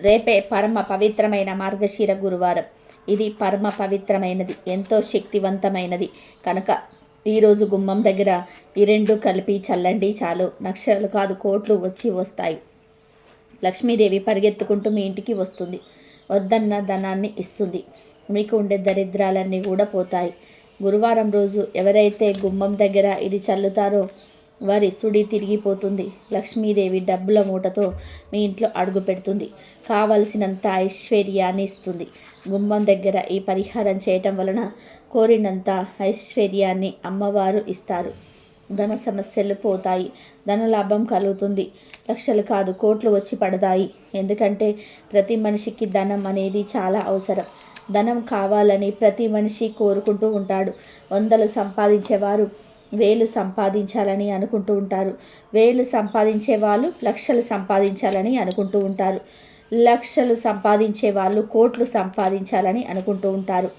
రేపే పరమ పవిత్రమైన మార్గశీర గురువారం. ఇది పరమ పవిత్రమైనది ఎంతో శక్తివంతమైనది. కనుక ఈరోజు గుమ్మం దగ్గర ఈ రెండు కలిపి చల్లండి చాలు. లక్షలు కాదు కోట్లు వచ్చి వస్తాయి. లక్ష్మీదేవి పరిగెత్తుకుంటూ మీ ఇంటికి వస్తుంది. వద్దన్న ధనాన్ని ఇస్తుంది. మీకు ఉండే దరిద్రాలన్నీ కూడా పోతాయి. గురువారం రోజు ఎవరైతే గుమ్మం దగ్గర ఇది చల్లుతారో వారి సుడి తిరిగిపోతుంది. లక్ష్మీదేవి డబ్బుల మూటతో మీ ఇంట్లో అడుగు పెడుతుంది. కావలసినంత ఐశ్వర్యాన్ని ఇస్తుంది. గుమ్మం దగ్గర ఈ పరిహారం చేయటం వలన కోరినంత ఐశ్వర్యాన్ని అమ్మవారు ఇస్తారు. ధన సమస్యలు పోతాయి. ధనలాభం కలుగుతుంది. లక్షలు కాదు కోట్లు వచ్చి పడతాయి. ఎందుకంటే ప్రతి మనిషికి ధనం అనేది చాలా అవసరం. ధనం కావాలని ప్రతి మనిషి కోరుకుంటూ ఉంటాడు. వందలు సంపాదించేవారు వేలు సంపాదించాలని అనుకుంటూ ఉంటారు. వేలు సంపాదించే వాళ్ళు లక్షలు సంపాదించాలని అనుకుంటూ ఉంటారు. లక్షలు సంపాదించే వాళ్ళు కోట్లు సంపాదించాలని అనుకుంటూ ఉంటారు.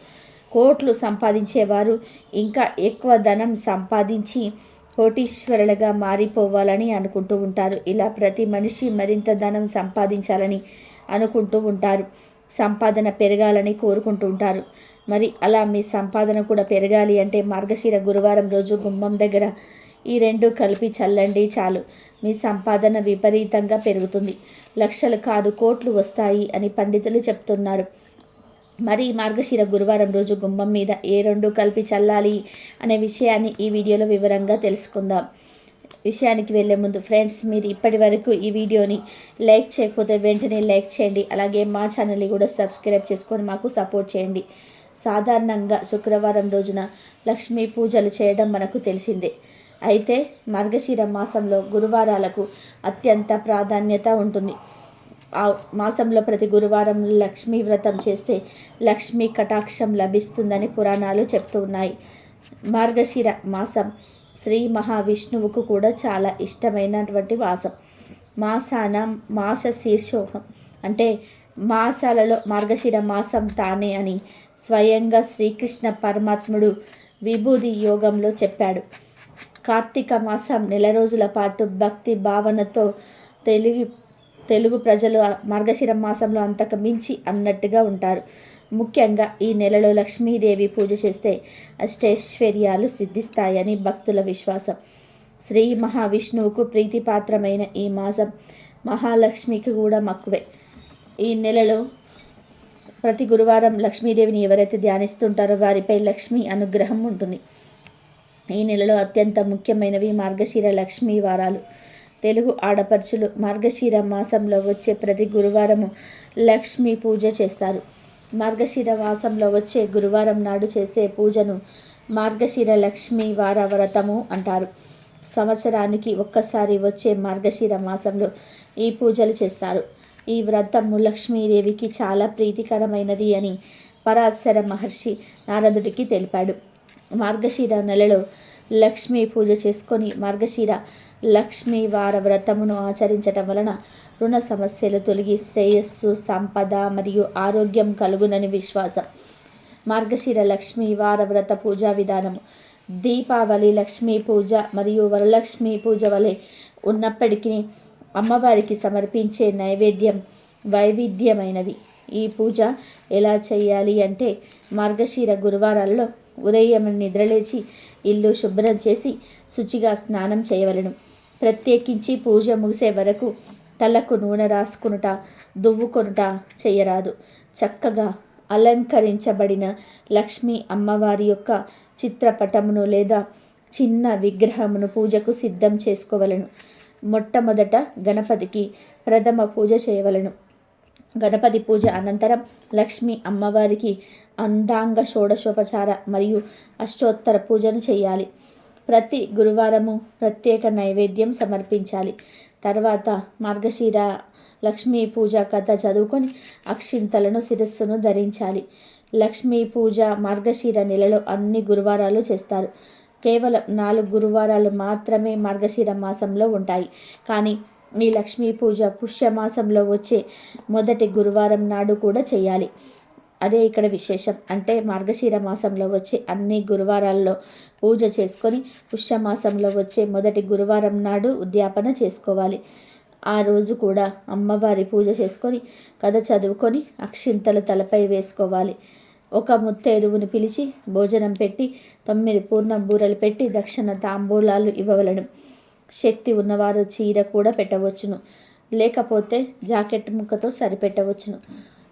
కోట్లు సంపాదించేవారు ఇంకా ఎక్కువ ధనం సంపాదించి కోటీశ్వరులుగా మారిపోవాలని అనుకుంటూ ఉంటారు. ఇలా ప్రతి మనిషి మరింత ధనం సంపాదించాలని అనుకుంటూ ఉంటారు. సంపాదన పెరగాలని కోరుకుంటూ ఉంటారు. మరి అలా మీ సంపాదన కూడా పెరగాలి అంటే మార్గశిర గురువారం రోజు గుమ్మం దగ్గర ఈ రెండు కలిపి చల్లండి చాలు. మీ సంపాదన విపరీతంగా పెరుగుతుంది. లక్షలు కాదు కోట్లు వస్తాయి అని పండితులు చెప్తున్నారు. మరి మార్గశిర గురువారం రోజు గుమ్మం మీద ఏ రెండు కలిపి చల్లాలి అనే విషయాన్ని ఈ వీడియోలో వివరంగా తెలుసుకుందాం. విషయానికి వెళ్ళే ముందు ఫ్రెండ్స్ మీరు ఇప్పటి వరకు ఈ వీడియోని లైక్ చేయకపోతే వెంటనే లైక్ చేయండి. అలాగే మా ఛానల్ని కూడా సబ్స్క్రైబ్ చేసుకొని మాకు సపోర్ట్ చేయండి. సాధారణంగా శుక్రవారం రోజున లక్ష్మీ పూజలు చేయడం మనకు తెలిసిందే. అయితే మార్గశిర మాసంలో గురువారాలకు అత్యంత ప్రాధాన్యత ఉంటుంది. ఆ మాసంలో ప్రతి గురువారం లక్ష్మీ వ్రతం చేస్తే లక్ష్మీ కటాక్షం లభిస్తుందని పురాణాలు చెప్తూ ఉన్నాయి. మార్గశిర మాసం శ్రీ మహావిష్ణువుకు కూడా చాలా ఇష్టమైనటువంటి మాసం. మాసాన మాస శీర్షోహం అంటే మాసాలలో మార్గశిర మాసం తానే అని స్వయంగా శ్రీకృష్ణ పరమాత్ముడు విభూది యోగంలో చెప్పాడు. కార్తీక మాసం నెల రోజుల పాటు భక్తి భావనతో తెలుగు తెలుగు ప్రజలు మార్గశిర మాసంలో అంతకు మించి అన్నట్టుగా ఉంటారు. ముఖ్యంగా ఈ నెలలో లక్ష్మీదేవి పూజ చేస్తే అష్టైశ్వర్యాలు సిద్ధిస్తాయని భక్తుల విశ్వాసం. శ్రీ మహావిష్ణువుకు ప్రీతిపాత్రమైన ఈ మాసం మహాలక్ష్మికి కూడా మక్కువే. ఈ నెలలో ప్రతి గురువారం లక్ష్మీదేవిని ఎవరైతే ధ్యానిస్తుంటారో వారిపై లక్ష్మీ అనుగ్రహం ఉంటుంది. ఈ నెలలో అత్యంత ముఖ్యమైనవి మార్గశీర లక్ష్మీ వారాలు. తెలుగు ఆడపడుచులు మార్గశీర మాసంలో వచ్చే ప్రతి గురువారము లక్ష్మీ పూజ చేస్తారు. మార్గశీర మాసంలో వచ్చే గురువారం నాడు చేసే పూజను మార్గశీర లక్ష్మీ వార వ్రతము అంటారు. సంవత్సరానికి ఒక్కసారి వచ్చే మార్గశీర మాసంలో ఈ పూజలు చేస్తారు. ఈ వ్రతము లక్ష్మీదేవికి చాలా ప్రీతికరమైనది అని పరాశర మహర్షి నారదుడికి తెలిపాడు. మార్గశిర నెలలో లక్ష్మీ పూజ చేసుకొని మార్గశిర లక్ష్మీ వార వ్రతమును ఆచరించటం వలన రుణ సమస్యలు తొలగి శ్రేయస్సు సంపద మరియు ఆరోగ్యం కలుగునని విశ్వాసం. మార్గశిర లక్ష్మీ వార వ్రత పూజా విధానము దీపావళి లక్ష్మీ పూజ మరియు వరలక్ష్మీ పూజ వలె ఉన్నప్పటికీ అమ్మవారికి సమర్పించే నైవేద్యం వైవిధ్యమైనది. ఈ పూజ ఎలా చేయాలి అంటే మార్గశీర గురువారాల్లో ఉదయం నిద్రలేచి ఇల్లు శుభ్రం చేసి శుచిగా స్నానం చేయవలను. ప్రత్యేకించి పూజ ముగిసే వరకు తలకు నూనె రాసుకునుట దువ్వుకొనుట చేయరాదు. చక్కగా అలంకరించబడిన లక్ష్మీ అమ్మవారి యొక్క చిత్రపటమును లేదా చిన్న విగ్రహమును పూజకు సిద్ధం చేసుకోవలను. మొట్టమొదట గణపతికి ప్రథమ పూజ చేయవలను. గణపతి పూజ అనంతరం లక్ష్మీ అమ్మవారికి అందాంగ షోడశోపచార మరియు అష్టోత్తర పూజను చేయాలి. ప్రతి గురువారము ప్రత్యేక నైవేద్యం సమర్పించాలి. తర్వాత మార్గశీర లక్ష్మీ పూజ కథ చదువుకొని అక్షింతలను శిరస్సును ధరించాలి. లక్ష్మీ పూజ మార్గశీర నెలలో అన్ని గురువారాలు చేస్తారు. కేవలం నాలుగు గురువారాలు మాత్రమే మార్గశిర మాసంలో ఉంటాయి. కానీ ఈ లక్ష్మీ పూజ పుష్యమాసంలో వచ్చే మొదటి గురువారం నాడు కూడా చేయాలి. అదే ఇక్కడ విశేషం. అంటే మార్గశిర మాసంలో వచ్చే అన్ని గురువారాల్లో పూజ చేసుకొని పుష్యమాసంలో వచ్చే మొదటి గురువారం నాడు ఉద్యాపన చేసుకోవాలి. ఆ రోజు కూడా అమ్మవారి పూజ చేసుకొని కథ చదువుకొని అక్షింతలు తలపై వేసుకోవాలి. ఒక ముత్తైదువుని పిలిచి భోజనం పెట్టి తొమ్మిది పూర్ణం బూరలు పెట్టి దక్షిణ తాంబూలాలు ఇవ్వవలను. శక్తి ఉన్నవారు చీర కూడా పెట్టవచ్చును. లేకపోతే జాకెట్ ముక్కతో సరిపెట్టవచ్చును.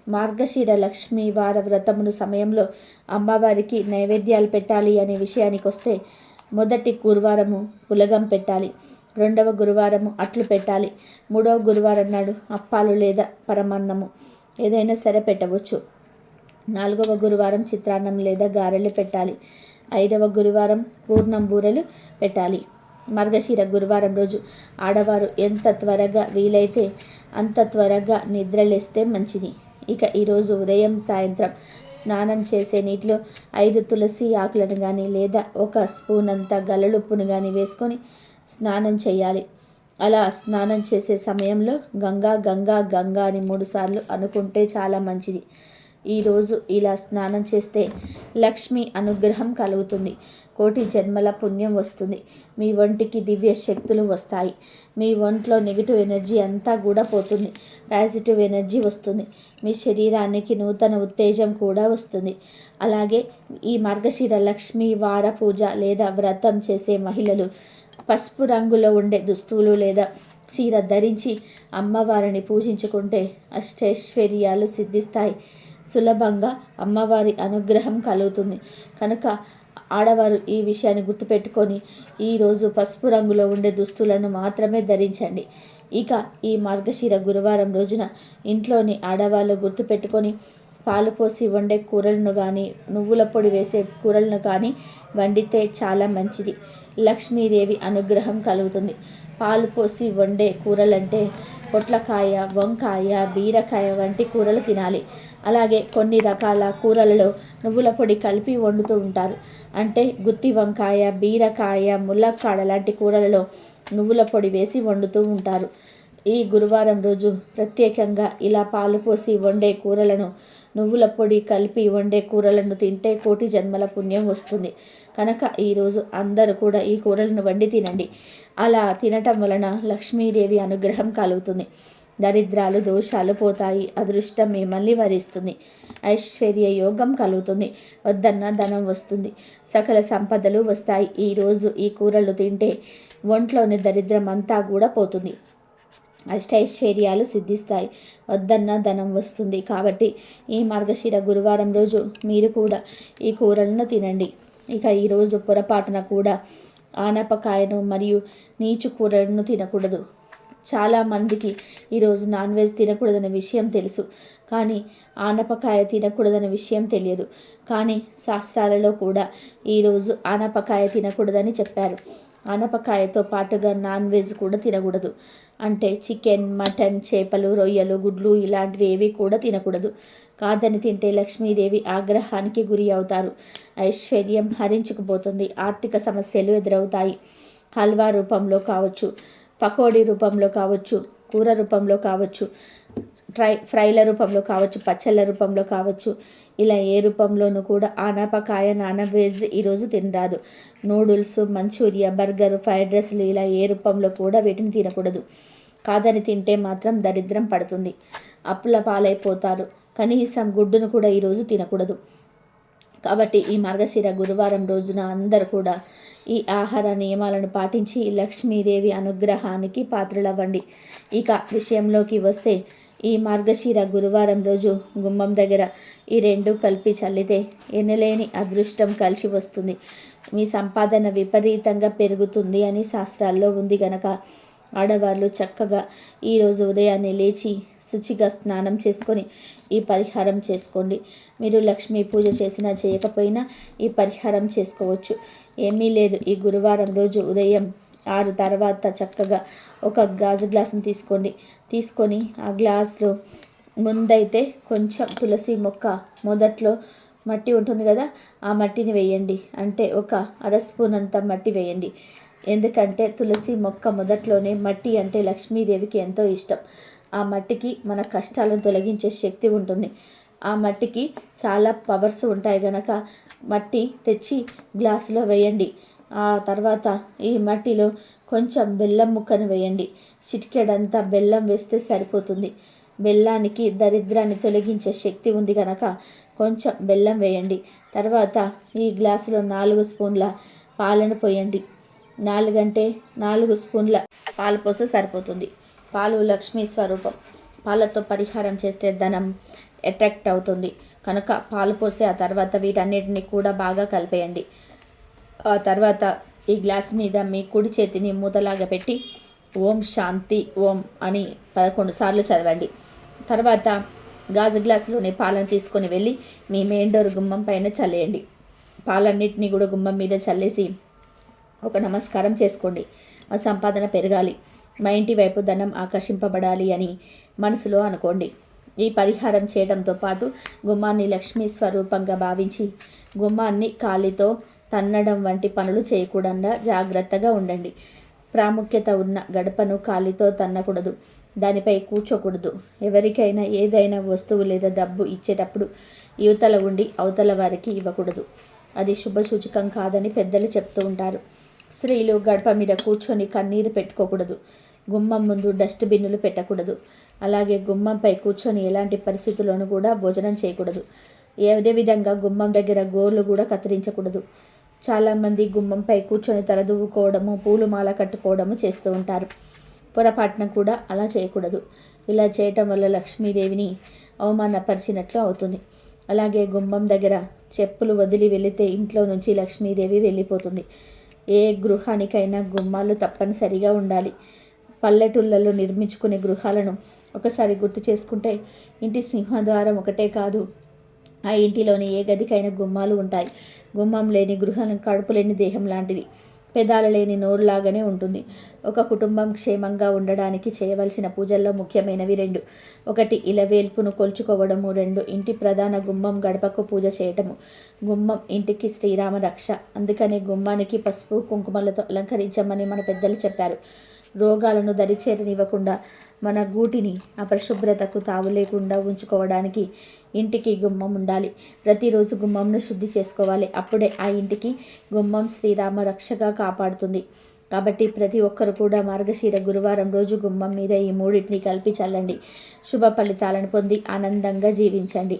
మార్గశీర లక్ష్మి వార వ్రతమును సమయంలో అమ్మవారికి నైవేద్యాలు పెట్టాలి అనే విషయానికి వస్తే మొదటి గురువారము పులగం పెట్టాలి రెండవ గురువారము అట్లు పెట్టాలి మూడవ గురువారం నాడు అప్పాలు లేదా పరమాన్నము ఏదైనా సరే పెట్టవచ్చు. నాలుగవ గురువారం చిత్రాన్నం లేదా గారెలు పెట్టాలి. ఐదవ గురువారం పూర్ణం బూరెలు పెట్టాలి. మార్గశిర గురువారం రోజు ఆడవారు ఎంత త్వరగా వీలైతే అంత త్వరగా నిద్రలేస్తే మంచిది. ఇక ఈరోజు ఉదయం సాయంత్రం స్నానం చేసే నీటిలో ఐదు తులసి ఆకులను కానీ లేదా ఒక స్పూన్ అంత గలలుప్పును కానీ వేసుకొని స్నానం చేయాలి. అలా స్నానం చేసే సమయంలో గంగా గంగా గంగా అని మూడుసార్లు అనుకుంటే చాలా మంచిది. ఈరోజు ఇలా స్నానం చేస్తే లక్ష్మి అనుగ్రహం కలుగుతుంది. కోటి జన్మల పుణ్యం వస్తుంది. మీ ఒంటికి దివ్య శక్తులు వస్తాయి. మీ ఒంట్లో నెగిటివ్ ఎనర్జీ అంతా కూడా పోతుంది. పాజిటివ్ ఎనర్జీ వస్తుంది. మీ శరీరానికి నూతన ఉత్తేజం కూడా వస్తుంది. అలాగే ఈ మార్గశిర లక్ష్మి వార పూజ లేదా వ్రతం చేసే మహిళలు పసుపు రంగులో ఉండే దుస్తువులు లేదా చీర ధరించి అమ్మవారిని పూజించుకుంటే అష్టైశ్వర్యాలు సిద్ధిస్తాయి. సులభంగా అమ్మవారి అనుగ్రహం కలుగుతుంది. కనుక ఆడవారు ఈ విషయాన్ని గుర్తుపెట్టుకొని ఈరోజు పసుపు రంగులో ఉండే దుస్తులను మాత్రమే ధరించండి. ఇక ఈ మార్గశిర గురువారం రోజున ఇంట్లోని ఆడవాళ్ళు గుర్తుపెట్టుకొని పాలు పోసి వండే కూరలను కానీ నువ్వుల పొడి వేసే కూరలను కానీ వండితే చాలా మంచిది. లక్ష్మీదేవి అనుగ్రహం కలుగుతుంది. పాలు పోసి వండే కూరలంటే పొట్లకాయ వంకాయ బీరకాయ వంటి కూరలు తినాలి. అలాగే కొన్ని రకాల కూరలలో నువ్వుల పొడి కలిపి వండుతూ ఉంటారు. అంటే గుత్తి వంకాయ బీరకాయ ములక్కాడ లాంటి కూరలలో నువ్వుల పొడి వేసి వండుతూ ఉంటారు. ఈ గురువారం రోజు ప్రత్యేకంగా ఇలా పాలు పోసి వండే కూరలను నువ్వుల పొడి కలిపి వండే కూరలను తింటే కోటి జన్మల పుణ్యం వస్తుంది. కనుక ఈరోజు అందరూ కూడా ఈ కూరలను వండి తినండి. అలా తినటం వలన లక్ష్మీదేవి అనుగ్రహం కలుగుతుంది. దరిద్రాలు దోషాలు పోతాయి. అదృష్టం మిమ్మల్ని వరిస్తుంది. ఐశ్వర్య యోగం కలుగుతుంది. వద్దన్న ధనం వస్తుంది. సకల సంపదలు వస్తాయి. ఈరోజు ఈ కూరలు తింటే ఒంట్లోని దరిద్రం అంతా కూడా పోతుంది. అష్టైశ్వర్యాలు సిద్ధిస్తాయి. వద్దన్న ధనం వస్తుంది. కాబట్టి ఈ మార్గశిర గురువారం రోజు మీరు కూడా ఈ కూరలను తినండి. ఇక ఈరోజు పొరపాటున కూడా ఆనపకాయను మరియు నీచు కూరలను తినకూడదు. చాలామందికి ఈరోజు నాన్ వెజ్ తినకూడదనే విషయం తెలుసు. కానీ ఆనపకాయ తినకూడదనే విషయం తెలియదు. కానీ శాస్త్రాలలో కూడా ఈరోజు ఆనపకాయ తినకూడదని చెప్పారు. ఆనపకాయతో పాటుగా నాన్ వెజ్ కూడా తినకూడదు. అంటే చికెన్ మటన్ చేపలు రొయ్యలు గుడ్లు ఇలాంటివి ఏవి కూడా తినకూడదు. కాదని తింటే లక్ష్మీదేవి ఆగ్రహానికి గురి అవుతారు. ఐశ్వర్యం హరించుకుపోతుంది. ఆర్థిక సమస్యలు ఎదురవుతాయి. హల్వా రూపంలో కావచ్చు పకోడీ రూపంలో కావచ్చు కూర రూపంలో కావచ్చు ఫ్రై ఫ్రైల రూపంలో కావచ్చు పచ్చళ్ళ రూపంలో కావచ్చు ఇలా ఏ రూపంలోనూ కూడా ఆనాపకాయ నాన వెజ్ ఈరోజు తినరాదు. నూడిల్స్ మంచూరియా బర్గర్ ఫ్రైడ్ రైస్లు ఇలా ఏ రూపంలో కూడా వీటిని తినకూడదు. కాదని తింటే మాత్రం దరిద్రం పడుతుంది. అప్పుల పాలైపోతారు. కనీసం గుడ్డును కూడా ఈరోజు తినకూడదు. కాబట్టి ఈ మార్గశిర గురువారం రోజున అందరు కూడా ఈ ఆహార నియమాలను పాటించి లక్ష్మీదేవి అనుగ్రహానికి పాత్రలవ్వండి. ఇక విషయంలోకి వస్తే ఈ మార్గశిర గురువారం రోజు గుమ్మం దగ్గర ఈ రెండు కలిపి చల్లితే ఎనలేని అదృష్టం కలిసి వస్తుంది. మీ సంపాదన విపరీతంగా పెరుగుతుంది అని శాస్త్రాల్లో ఉంది గనక. ఆడవాళ్ళు చక్కగా ఈరోజు ఉదయాన్నే లేచి శుచిగా స్నానం చేసుకొని ఈ పరిహారం చేసుకోండి. మీరు లక్ష్మీ పూజ చేసినా చేయకపోయినా ఈ పరిహారం చేసుకోవచ్చు. ఏమీ లేదు. ఈ గురువారం రోజు ఉదయం ఆరు తర్వాత చక్కగా ఒక గాజు గ్లాసుని తీసుకోండి. తీసుకొని ఆ గ్లాస్లో ముందైతే కొంచెం తులసి మొక్క మొదట్లో మట్టి ఉంటుంది కదా ఆ మట్టిని వేయండి. అంటే ఒక అర స్పూన్ అంత మట్టి వేయండి. ఎందుకంటే తులసి మొక్క మొదట్లోనే మట్టి అంటే లక్ష్మీదేవికి ఎంతో ఇష్టం. ఆ మట్టికి మన కష్టాలను తొలగించే శక్తి ఉంటుంది. ఆ మట్టికి చాలా పవర్స్ ఉంటాయి కనుక మట్టి తెచ్చి గ్లాసులో వేయండి. ఆ తర్వాత ఈ మట్టిలో కొంచెం బెల్లం ముక్కను వేయండి. చిటికెడంతా బెల్లం వేస్తే సరిపోతుంది. బెల్లానికి దరిద్రాన్ని తొలగించే శక్తి ఉంది కనుక కొంచెం బెల్లం వేయండి. తర్వాత ఈ గ్లాసులో నాలుగు స్పూన్ల పాలను పోయండి. నాలుగంటే నాలుగు స్పూన్ల పాలు పోస్తే సరిపోతుంది. పాలు లక్ష్మీ స్వరూపం. పాలతో పరిహారం చేస్తే ధనం అట్రాక్ట్ అవుతుంది. కనుక పాలు పోసి ఆ తర్వాత వీటన్నిటిని కూడా బాగా కలిపేయండి. ఆ తర్వాత ఈ గ్లాస్ మీద మీ కుడి చేతిని మూతలాగా పెట్టి ఓం శాంతి ఓం అని పదకొండు సార్లు చదవండి. తర్వాత గాజు గ్లాసులోని పాలను తీసుకొని వెళ్ళి మీ మెయిన్ డోర్ గుమ్మం పైన చల్లేయండి. పాలన్నిటిని కూడా గుమ్మం మీద చల్లేసి ఒక నమస్కారం చేసుకోండి. మా సంపాదన పెరగాలి. మా ఇంటి వైపు ధనం ఆకర్షింపబడాలి అని మనసులో అనుకోండి. ఈ పరిహారం చేయడంతో పాటు గుమ్మాన్ని లక్ష్మీ స్వరూపంగా భావించి గుమ్మాన్ని కాలితో తన్నడం వంటి పనులు చేయకుండా జాగ్రత్తగా ఉండండి. ప్రాముఖ్యత ఉన్న గడపను కాలితో తన్నకూడదు. దానిపై కూర్చోకూడదు. ఎవరికైనా ఏదైనా వస్తువు లేదా డబ్బు ఇచ్చేటప్పుడు యువతల ఉండి అవతల వారికి ఇవ్వకూడదు. అది శుభసూచకం కాదని పెద్దలు చెప్తూ ఉంటారు. స్త్రీలు గడప మీద కూర్చొని కన్నీరు పెట్టుకోకూడదు. గుమ్మం ముందు డస్ట్బిన్నులు పెట్టకూడదు. అలాగే గుమ్మంపై కూర్చొని ఎలాంటి పరిస్థితుల్లోనూ కూడా భోజనం చేయకూడదు. ఏదే విధంగా గుమ్మం దగ్గర గోర్లు కూడా కత్తిరించకూడదు. చాలామంది గుమ్మంపై కూర్చొని తలదువ్వుకోవడము పూలు మాల కట్టుకోవడము చేస్తూ ఉంటారు. పొరపాటున కూడా అలా చేయకూడదు. ఇలా చేయటం వల్ల లక్ష్మీదేవిని అవమానపరిచినట్లు అవుతుంది. అలాగే గుమ్మం దగ్గర చెప్పులు వదిలి వెళితే ఇంట్లో నుంచి లక్ష్మీదేవి వెళ్ళిపోతుంది. ఏ గృహానికైనా గుమ్మాలు తప్పనిసరిగా ఉండాలి. పల్లెటూళ్ళలో నిర్మించుకునే గృహాలను ఒకసారి గుర్తు చేసుకుంటే ఇంటి సింహద్వారం ఒకటే కాదు ఆ ఇంటిలోని ఏ గదికైనా గుమ్మాలు ఉంటాయి. గుమ్మం లేని గృహం కడుపు లేని దేహం లాంటిది. పెదాలు లేని నోరులాగానే ఉంటుంది. ఒక కుటుంబం క్షేమంగా ఉండడానికి చేయవలసిన పూజల్లో ముఖ్యమైనవి రెండు. ఒకటి ఇలవేల్పును కొల్చుకోవడము. రెండు ఇంటి ప్రధాన గుమ్మం గడపకు పూజ చేయటము. గుమ్మం ఇంటికి శ్రీరామ రక్ష. అందుకనే గుమ్మానికి పసుపు కుంకుమలతో అలంకరించమని మన పెద్దలు చెప్పారు. రోగాలను దరిచేరనివ్వకుండా మన గూటిని అపరిశుభ్రతకు తావు లేకుండా ఉంచుకోవడానికి ఇంటికి గుమ్మం ఉండాలి. ప్రతిరోజు గుమ్మంను శుద్ధి చేసుకోవాలి. అప్పుడే ఆ ఇంటికి గుమ్మం శ్రీరామ రక్షగా కాపాడుతుంది. కాబట్టి ప్రతి ఒక్కరు కూడా మార్గశీర గురువారం రోజు గుమ్మం మీద ఈ మూడింటిని కలిపి చల్లండి. శుభ ఫలితాలను పొంది ఆనందంగా జీవించండి.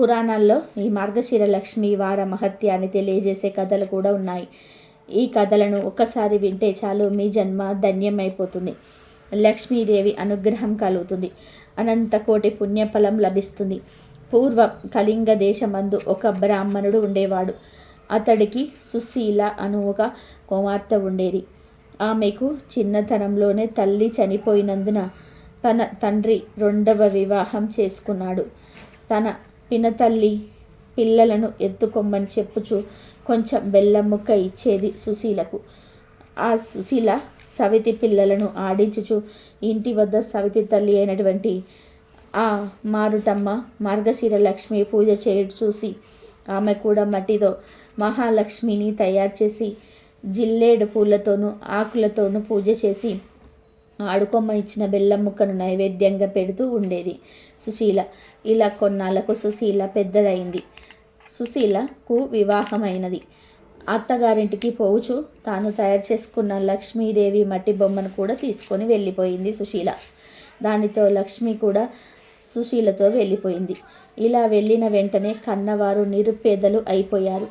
పురాణాల్లో ఈ మార్గశీర లక్ష్మి వార మహత్యాన్ని తెలియజేసే కథలు కూడా ఉన్నాయి. ఈ కథలను ఒక్కసారి వింటే చాలు మీ జన్మ ధన్యమైపోతుంది. లక్ష్మీదేవి అనుగ్రహం కలుగుతుంది. అనంత కోటి పుణ్యఫలం లభిస్తుంది. పూర్వం కళింగ దేశమందు ఒక బ్రాహ్మణుడు ఉండేవాడు. అతడికి సుశీల అను ఒక కుమార్తె ఉండేది. ఆమెకు చిన్నతనంలోనే తల్లి చనిపోయినందున తన తండ్రి రెండవ వివాహం చేసుకున్నాడు. తన పినతల్లి పిల్లలను ఎత్తుకొమ్మని చెప్పుచు కొంచెం బెల్లం ముక్క ఇచ్చేది సుశీలకు. ఆ సుశీల సవితి పిల్లలను ఆడించుచు ఇంటి వద్ద సవితి తల్లి అయినటువంటి ఆ మారుటమ్మ మార్గశిర లక్ష్మి పూజ చేయడం చూసి ఆమె కూడా మట్టితో మహాలక్ష్మిని తయారు చేసి జిల్లేడు పూలతోనూ ఆకులతోనూ పూజ చేసి ఆడుకొమ్మ ఇచ్చిన బెల్లం ముక్కను నైవేద్యంగా పెడుతూ ఉండేది సుశీల. ఇలా కొన్నాళ్ళకు సుశీల పెద్దదైంది. సుశీలకు వివాహమైనది. అత్తగారింటికి పోవుచు తాను తయారు చేసుకున్న లక్ష్మీదేవి మట్టి బొమ్మను కూడా తీసుకొని వెళ్ళిపోయింది సుశీల. దానితో లక్ష్మి కూడా సుశీలతో వెళ్ళిపోయింది. ఇలా వెళ్ళిన వెంటనే కన్నవారు నిరుపేదలు అయిపోయారు.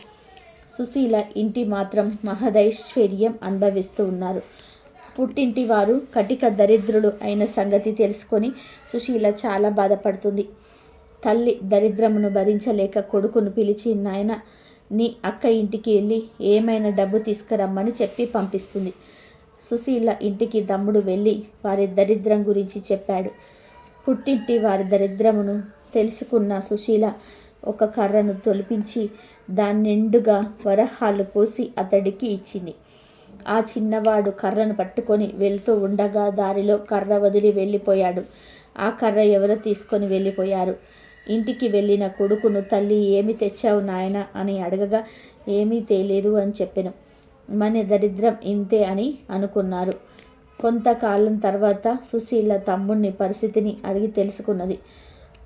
సుశీల ఇంటి మాత్రం మహదైశ్వర్యం అనుభవిస్తూ ఉన్నారు. పుట్టింటి వారు కటిక దరిద్రులు అయిన సంగతి తెలుసుకొని సుశీల చాలా బాధపడుతుంది. తల్లి దరిద్రమును భరించలేక కొడుకును పిలిచి నాయన నీ అక్క ఇంటికి వెళ్ళి ఏమైనా డబ్బు తీసుకురమ్మని చెప్పి పంపిస్తుంది సుశీల ఇంటికి తమ్ముడు వెళ్ళి వారి దరిద్రం గురించి చెప్పాడు. పుట్టింటి వారి దరిద్రమును తెలుసుకున్న సుశీల ఒక కర్రను తొలిపించి దాని నిండుగా వరహాలు పోసి అతడికి ఇచ్చింది. ఆ చిన్నవాడు కర్రను పట్టుకొని వెళ్తూ ఉండగా దారిలో కర్ర వదిలి వెళ్ళిపోయాడు. ఆ కర్ర ఎవరో తీసుకొని వెళ్ళిపోయారు. ఇంటికి వెళ్ళిన కొడుకును తల్లి ఏమి తెచ్చావు నాయన? అని అడగగా ఏమీ తేలేదు అని చెప్పాను. మన దరిద్రం ఇంతే అని అనుకున్నారు. కొంతకాలం తర్వాత సుశీల తమ్ముడిని పరిస్థితిని అడిగి తెలుసుకున్నది.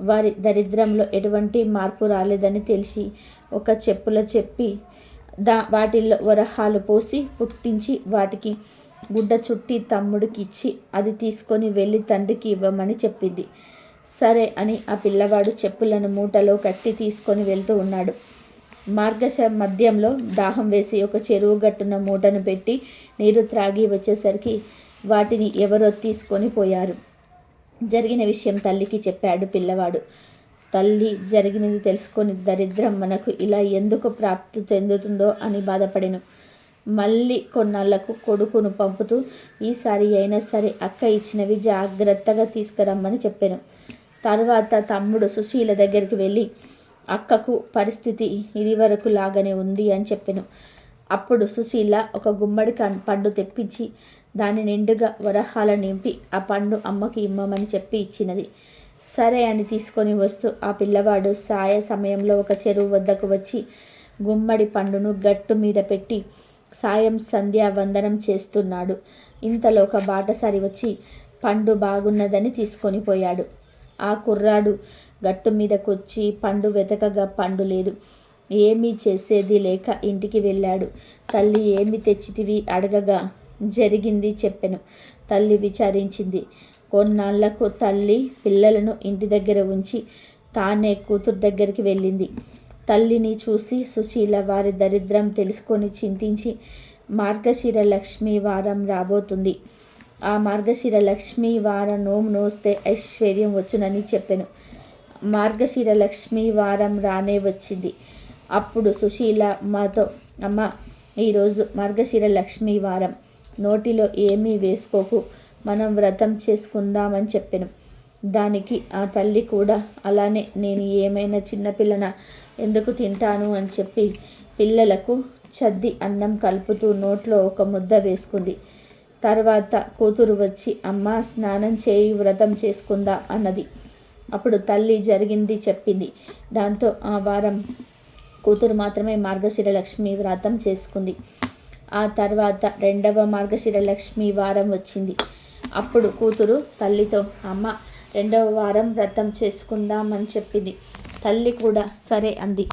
వారి దరిద్రంలో ఎటువంటి మార్పు రాలేదని తెలిసి ఒక చెప్పుల చెప్పి దా వాటిల్లో వరహాలు పోసి పుట్టించి వాటికి గుడ్డ చుట్టి తమ్ముడికి ఇచ్చి అది తీసుకొని వెళ్ళి తండ్రికి ఇవ్వమని చెప్పింది. సరే అని ఆ పిల్లవాడు చెప్పులను మూటలో కట్టి తీసుకొని వెళ్తూ ఉన్నాడు. మార్గశ మధ్యంలో దాహం వేసి ఒక చెరువు గట్టున మూటను పెట్టి నీరు త్రాగి వచ్చేసరికి వాటిని ఎవరో తీసుకొని పోయారు. జరిగిన విషయం తల్లికి చెప్పాడు పిల్లవాడు. తల్లి జరిగినది తెలుసుకొని దరిద్రం మనకు ఇలా ఎందుకు ప్రాప్తి చెందుతుందో అని బాధపడెను. మళ్ళీ కొన్నాళ్ళకు కొడుకును పంపుతూ ఈసారి అయినా సరే అక్క ఇచ్చినవి జాగ్రత్తగా తీసుకురమ్మని చెప్పాను. తర్వాత తమ్ముడు సుశీల దగ్గరికి వెళ్ళి అక్కకు పరిస్థితి ఇది వరకు లాగానే ఉంది అని చెప్పాను. అప్పుడు సుశీల ఒక గుమ్మడి పండు తెప్పించి దాని నిండుగా వరహాల నింపి ఆ పండు అమ్మకి ఇమ్మమని చెప్పి ఇచ్చినది. సరే అని తీసుకొని వస్తూ ఆ పిల్లవాడు సాయ సమయంలో ఒక చెరువు వద్దకు వచ్చి గుమ్మడి పండును గట్టు మీద పెట్టి సాయం సంధ్యా వందనం చేస్తున్నాడు. ఇంతలో ఒక బాటసారి వచ్చి పండు బాగున్నదని తీసుకొని పోయాడు. ఆ కుర్రాడు గట్టు మీదకొచ్చి పండు వెతకగా పండు లేదు. ఏమీ చేసేది లేక ఇంటికి వెళ్ళాడు. తల్లి ఏమి తెచ్చితివి అడగగా జరిగింది చెప్పెను. తల్లి విచారించింది. కొన్నాళ్ళకు తల్లి పిల్లలను ఇంటి దగ్గర ఉంచి తానే కూతురు దగ్గరికి వెళ్ళింది. తల్లిని చూసి సుశీల వారి దరిద్రం తెలుసుకొని చింతించి మార్గశిర లక్ష్మి వారం రాబోతుంది. ఆ మార్గశిర లక్ష్మి వారం నోము నోస్తే ఐశ్వర్యం వచ్చునని చెప్పాను. మార్గశిర లక్ష్మి వారం రానే వచ్చింది. అప్పుడు సుశీల మాతో అమ్మ ఈరోజు మార్గశిర లక్ష్మి వారం. నోటిలో ఏమీ వేసుకోకు. మనం వ్రతం చేసుకుందామని చెప్పాను. దానికి ఆ తల్లి కూడా అలానే నేను ఏమైనా చిన్నపిల్లన ఎందుకు తింటాను అని చెప్పి పిల్లలకు చద్ది అన్నం కలుపుతూ నోట్లో ఒక ముద్ద వేసుకుంది. తర్వాత కూతురు వచ్చి అమ్మ స్నానం చేయి వ్రతం చేసుకుందా? అన్నది. అప్పుడు తల్లి జరిగింది చెప్పింది. దాంతో ఆ వారం కూతురు మాత్రమే మార్గశిర లక్ష్మి వ్రతం చేసుకుంది. ఆ తర్వాత రెండవ మార్గశిర లక్ష్మి వారం వచ్చింది. అప్పుడు కూతురు తల్లితో అమ్మ రెండవ వారం వ్రతం చేసుకుందామని చెప్పింది. తల్లి కూడా సరే అంది.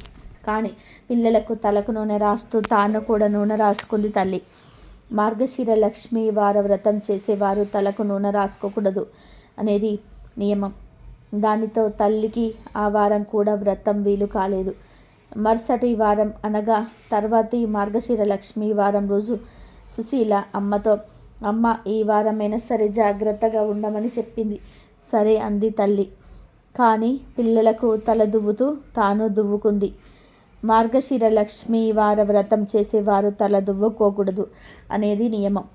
కానీ పిల్లలకు తలకు నూనె రాస్తూ తాను కూడా నూనె రాసుకుంది తల్లి. మార్గశిర లక్ష్మి వార వ్రతం చేసేవారు తలకు నూనె రాసుకోకూడదు అనేది నియమం. దానితో తల్లికి ఆ వారం కూడా వ్రతం వీలు కాలేదు. మరుసటి వారం అనగా తర్వాతి మార్గశిర లక్ష్మి వారం రోజు సుశీల అమ్మతో అమ్మ ఈ వారమైనా సరే జాగ్రత్తగా ఉండమని చెప్పింది. సరే అంది తల్లి. కానీ పిల్లలకు తల దువ్వుతూ తాను దువ్వుకుంది. మార్గశిర లక్ష్మి వార వ్రతం చేసేవారు తల దువ్వుకోకూడదు అనేది నియమం.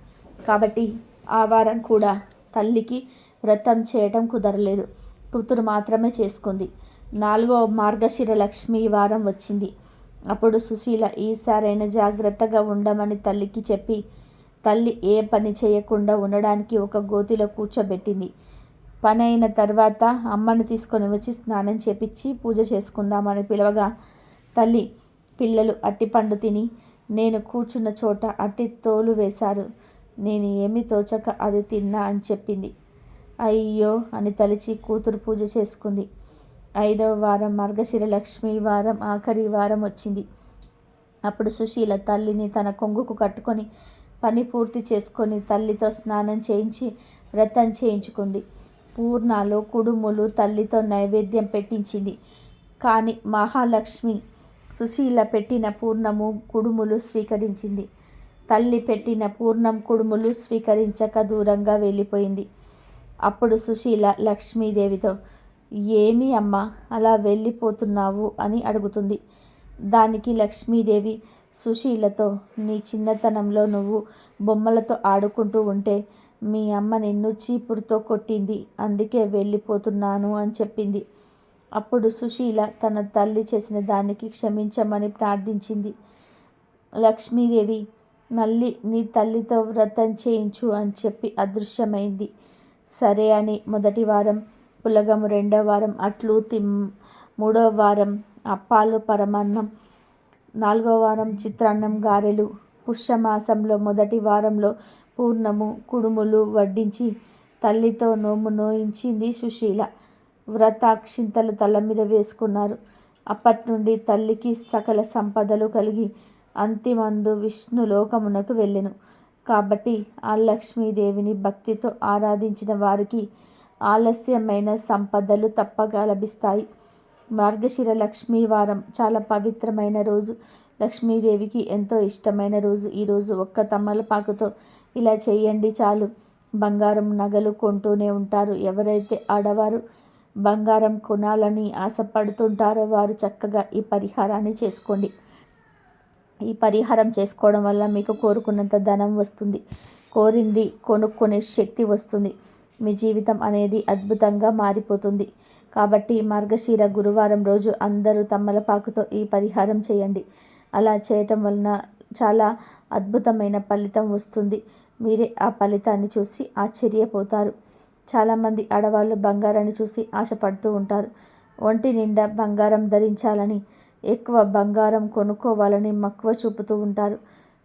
కాబట్టి ఆ వారం కూడా తల్లికి వ్రతం చేయటం కుదరలేదు. కూతురు మాత్రమే చేసుకుంది. నాలుగో మార్గశిర లక్ష్మి వారం వచ్చింది. అప్పుడు సుశీల ఈసారైనా జాగ్రత్తగా ఉండమని తల్లికి చెప్పి తల్లి ఏ పని చేయకుండా ఉండడానికి ఒక గోతిలో కూర్చోబెట్టింది. పని అయిన తర్వాత అమ్మని తీసుకొని వచ్చి స్నానం చేపించి పూజ చేసుకుందామని పిలవగా తల్లి పిల్లలు అట్టిపండు తిని నేను కూర్చున్న చోట అట్టి తోలు వేశారు. నేను ఏమి తోచక అది తిన్నా అని చెప్పింది. అయ్యో అని తలిచి కూతురు పూజ చేసుకుంది. ఐదవ వారం మార్గశిర లక్ష్మి వారం ఆఖరి వారం వచ్చింది. అప్పుడు సుశీల తల్లిని తన కొంగుకు కట్టుకొని పని పూర్తి చేసుకొని తల్లితో స్నానం చేయించి వ్రతం చేయించుకుంది. పూర్ణాలు కుడుములు తల్లితో నైవేద్యం పెట్టించింది. కానీ మహాలక్ష్మి సుశీల పెట్టిన పూర్ణము కుడుములు స్వీకరించింది. తల్లి పెట్టిన పూర్ణం కుడుములు స్వీకరించక దూరంగా వెళ్ళిపోయింది. అప్పుడు సుశీల లక్ష్మీదేవితో ఏమి అమ్మ అలా వెళ్ళిపోతున్నావు? అని అడుగుతుంది. దానికి లక్ష్మీదేవి సుశీలతో నీ చిన్నతనంలో నువ్వు బొమ్మలతో ఆడుకుంటూ ఉంటే మీ అమ్మ నిన్ను చీపురుతో కొట్టింది అందుకే వెళ్ళిపోతున్నాను అని చెప్పింది. అప్పుడు సుశీల తన తల్లి చేసిన దానికి క్షమించమని ప్రార్థించింది. లక్ష్మీదేవి మళ్ళీ నీ తల్లితో వ్రతం చేయించు అని చెప్పి అదృశ్యమైంది. సరే అని మొదటి వారం పులగము రెండవ వారం అట్లు తిమ్ మూడవ వారం అప్పాలు పరమాన్నం నాలుగవ వారం చిత్రాన్నం గారెలు. పుష్యమాసంలో మొదటి వారంలో పూర్ణము కుడుములు వడ్డించి తల్లితో నోము నోయించింది సుశీల. వ్రతాక్షింతలు తల మీద వేసుకున్నారు. అప్పటి నుండి తల్లికి సకల సంపదలు కలిగి అంతిమందు విష్ణు లోకమునకు వెళ్ళెను. కాబట్టి ఆ లక్ష్మీదేవిని భక్తితో ఆరాధించిన వారికి ఆలస్యమైన సంపదలు తప్పగా లభిస్తాయి. మార్గశిర లక్ష్మీ వారం చాలా పవిత్రమైన రోజు. లక్ష్మీదేవికి ఎంతో ఇష్టమైన రోజు. ఈరోజు ఒక్క తమ్మలపాకుతో ఇలా చేయండి చాలు. బంగారం నగలు కొంటూనే ఉంటారు. ఎవరైతే ఆడవారు బంగారం కొనాలని ఆశపడుతుంటారో వారు చక్కగా ఈ పరిహారాన్ని చేసుకోండి. ఈ పరిహారం చేసుకోవడం వల్ల మీకు కోరుకున్నంత ధనం వస్తుంది. కోరింది కొనుక్కునే శక్తి వస్తుంది. మీ జీవితం అనేది అద్భుతంగా మారిపోతుంది. కాబట్టి మార్గశీర గురువారం రోజు అందరూ తమ్మలపాకుతో ఈ పరిహారం చేయండి. అలా చేయటం వలన చాలా అద్భుతమైన ఫలితం వస్తుంది. మీరే ఆ ఫలితాన్ని చూసి ఆశ్చర్యపోతారు. చాలామంది ఆడవాళ్ళు బంగారాన్ని చూసి ఆశపడుతూ ఉంటారు. ఒంటి నిండా బంగారం ధరించాలని ఎక్కువ బంగారం కొనుక్కోవాలని మక్కువ చూపుతూ ఉంటారు.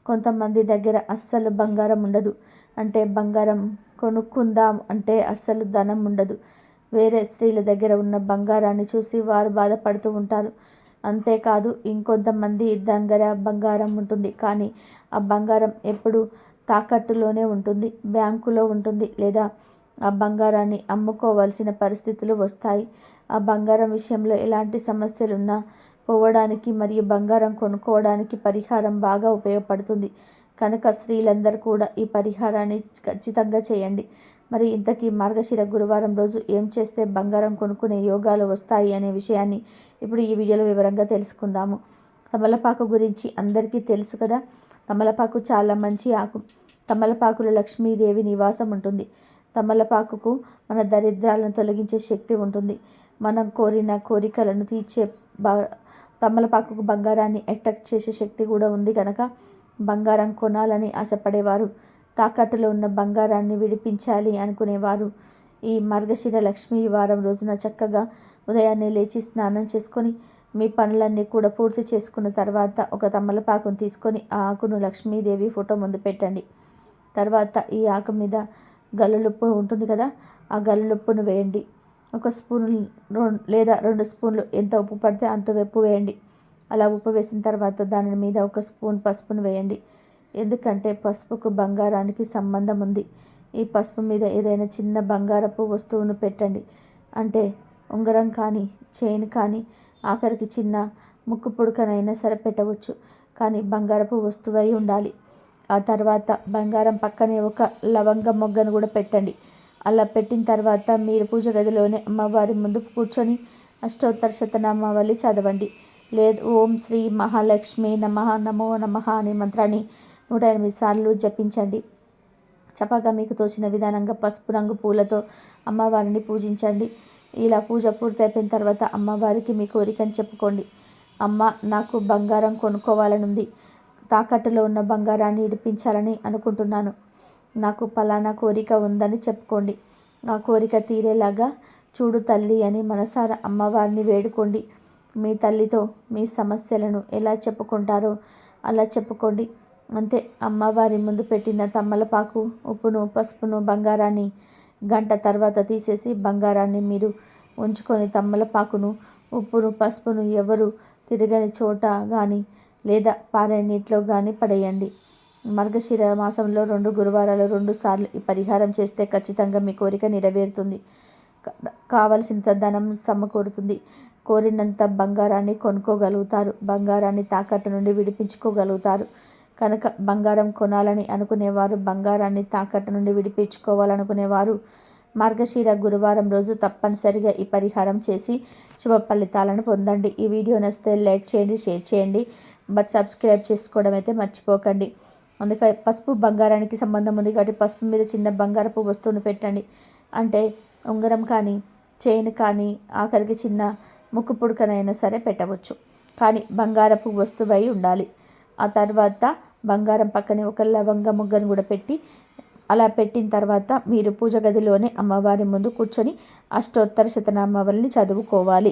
కొంతమంది దగ్గర అస్సలు బంగారం ఉండదు. అంటే బంగారం కొనుక్కుందాం అంటే అస్సలు ధనం ఉండదు. వేరే స్త్రీల దగ్గర ఉన్న బంగారాన్ని చూసి వారు బాధపడుతూ ఉంటారు. అంతేకాదు ఇంకొంతమంది దగ్గర బంగారం ఉంటుంది. కానీ ఆ బంగారం ఎప్పుడు తాకట్టులోనే ఉంటుంది బ్యాంకులో ఉంటుంది లేదా ఆ బంగారాన్ని అమ్ముకోవాల్సిన పరిస్థితులు వస్తాయి. ఆ బంగారం విషయంలో ఎలాంటి సమస్యలున్నా పోవడానికి మరియు బంగారం కొనుక్కోవడానికి పరిహారం బాగా ఉపయోగపడుతుంది. కనుక స్త్రీలందరూ కూడా ఈ పరిహారాన్ని ఖచ్చితంగా చేయండి. మరి ఇంతకీ మార్గశిర గురువారం రోజు ఏం చేస్తే బంగారం కొనుక్కునే యోగాలు వస్తాయి అనే విషయాన్ని ఇప్పుడు ఈ వీడియోలో వివరంగా తెలుసుకుందాము. తమలపాకు గురించి అందరికీ తెలుసు కదా? తమలపాకు చాలా మంచి ఆకు. తమలపాకులో లక్ష్మీదేవి నివాసం ఉంటుంది. తమలపాకుకు మన దరిద్రాలను తొలగించే శక్తి ఉంటుంది. మనం కోరిన కోరికలను తీర్చే బా తమలపాకుకు బంగారాన్ని అట్రాక్ట్ చేసే శక్తి కూడా ఉంది కనుక బంగారం కొనాలని ఆశపడేవారు. తాకట్టులో ఉన్న బంగారాన్ని విడిపించాలి అనుకునేవారు. ఈ మార్గశిర లక్ష్మీ వారం రోజున చక్కగా ఉదయాన్నే లేచి స్నానం చేసుకొని మీ పనులన్నీ కూడా పూర్తి చేసుకున్న తర్వాత ఒక తమలపాకును తీసుకొని ఆ ఆకును లక్ష్మీదేవి ఫోటో ముందు పెట్టండి. తర్వాత ఈ ఆకు మీద గల్లులుప్పు ఉంటుంది కదా ఆ గల్లులుప్పును వేయండి. ఒక స్పూన్ లేదా రెండు స్పూన్లు ఎంత ఉప్పు పడితే అంత ఉప్పు వేయండి. అలా ఉప్పు వేసిన తర్వాత దాని మీద ఒక స్పూన్ పసుపును వేయండి. ఎందుకంటే పసుపుకు బంగారానికి సంబంధం ఉంది. ఈ పసుపు మీద ఏదైనా చిన్న బంగారపు వస్తువును పెట్టండి. అంటే ఉంగరం కానీ చైన్ కానీ ఆఖరికి చిన్న ముక్కు పుడకనైనా సరే పెట్టవచ్చు. కానీ బంగారపు వస్తువై ఉండాలి. ఆ తర్వాత బంగారం పక్కనే ఒక లవంగ మొగ్గను కూడా పెట్టండి. అలా పెట్టిన తర్వాత మీరు పూజ గదిలోనే అమ్మవారి ముందు కూర్చొని అష్టోత్తర శతనామావళి చదవండి. లేదు ఓం శ్రీ మహాలక్ష్మి నమ నమో నమ అనే మంత్రాన్ని నూట ఎనిమిది సార్లు జపించండి. చపాగా మీకు తోచిన విధానంగా పసుపు రంగు పూలతో అమ్మవారిని పూజించండి. ఇలా పూజ పూర్తయిపోయిన తర్వాత అమ్మవారికి మీ కోరికని చెప్పుకోండి. అమ్మ నాకు బంగారం కొనుక్కోవాలనుంది. తాకట్టులో ఉన్న బంగారాన్ని ఇడిపించాలని అనుకుంటున్నాను. నాకు పలానా కోరిక ఉందని చెప్పుకోండి. ఆ కోరిక తీరేలాగా చూడు తల్లి అని మనసారా అమ్మవారిని వేడుకోండి. మీ తల్లితో మీ సమస్యలను ఎలా చెప్పుకుంటారో అలా చెప్పుకోండి. అంతే. అమ్మవారి ముందు పెట్టిన తమ్మలపాకు ఉప్పును పసుపును బంగారాన్ని గంట తర్వాత తీసేసి బంగారాన్ని మీరు ఉంచుకొని తమ్మలపాకును ఉప్పును పసుపును ఎవరు తిరగని చోట కానీ లేదా పారే నీటిలో కానీ పడేయండి. మార్గశిర మాసంలో రెండు గురువారాలు రెండు సార్లు ఈ పరిహారం చేస్తే ఖచ్చితంగా మీ కోరిక నెరవేరుతుంది. కావలసినంత ధనం సమకూరుతుంది. కోరినంత బంగారాన్ని కొనుక్కోగలుగుతారు. బంగారాన్ని తాకట్టు నుండి విడిపించుకోగలుగుతారు. కనుక బంగారం కొనాలని అనుకునేవారు బంగారాన్ని తాకట్టు నుండి విడిపించుకోవాలనుకునేవారు. మార్గశీర గురువారం రోజు తప్పనిసరిగా ఈ పరిహారం చేసి శుభ ఫలితాలను పొందండి. ఈ వీడియో నచ్చితే లైక్ చేయండి షేర్ చేయండి బట్ సబ్స్క్రైబ్ చేసుకోవడం అయితే మర్చిపోకండి. అందుకే పసుపు బంగారానికి సంబంధం ఉంది కాబట్టి పసుపు మీద చిన్న బంగారపు వస్తువును పెట్టండి. అంటే ఉంగరం కానీ చైన్ కానీ ఆఖరికి చిన్న ముక్కు పుడకనైనా సరే పెట్టవచ్చు. కానీ బంగారపు వస్తువై ఉండాలి. ఆ తర్వాత బంగారం పక్కనే ఒక లవంగ ముగ్గను కూడా పెట్టి అలా పెట్టిన తర్వాత మీరు పూజ గదిలోనే అమ్మవారి ముందు కూర్చొని అష్టోత్తర శతనామావళిని చదువుకోవాలి.